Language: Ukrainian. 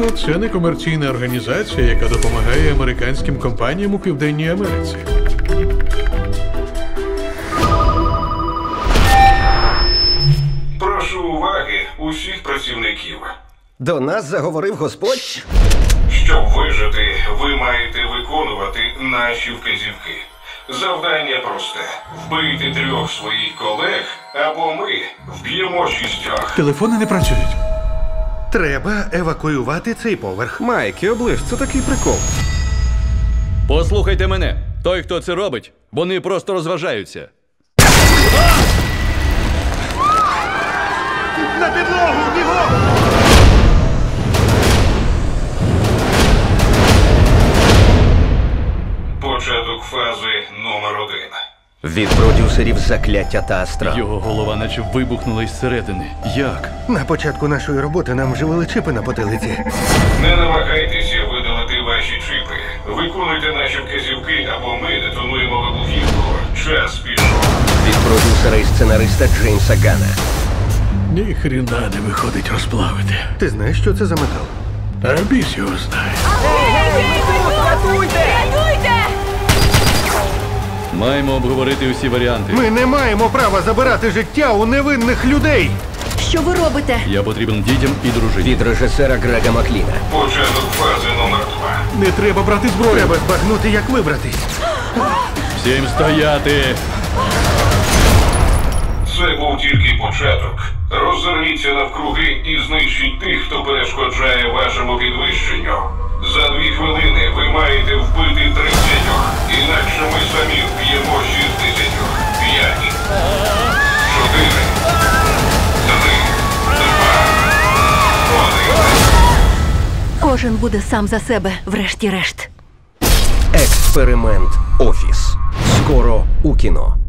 Елко це некомерційна організація, яка допомагає американським компаніям у Південній Америці. Прошу уваги усіх працівників. До нас заговорив Господь. Щоб вижити, ви маєте виконувати наші вказівки. Завдання просте: вбити трьох своїх колег, або ми вб'ємо шістьох. Телефони не працюють. Треба евакуювати цей поверх. Майки, оближ, це такий прикол. Послухайте мене. Той, хто це робить, вони просто розважаються. На підлогу, бігом! Початок фази номер один. Від продюсерів закляття та астрал. Його голова наче вибухнула із середини. Як? На початку нашої роботи нам вживили чипи на потилиці. Не намагайтеся видалити ваші чипи. Виконуйте наші вказівки, або ми детонуємо вибухівку. Час пішов. Від продюсера і сценариста Джеймса Гана. Ні хріна не виходить розплавити. Ти знаєш, що це за метал? А біс його знає. Рятуйте! Маємо обговорити усі варіанти. Ми не маємо права забирати життя у невинних людей. Що ви робите? Я потрібен дітям і дружині. Від режисера Грега Макліна. Початок фази номер два. Не треба брати зброю. Треба збагнути, як вибратись. Всім стояти! Це був тільки початок. Роззирніться навкруги і знищіть тих, хто перешкоджає вашому підвищенню. За дві хвилини ви маєте Кожен буде сам за себе, врешті-решт. Експеримент Офіс. Скоро у кіно.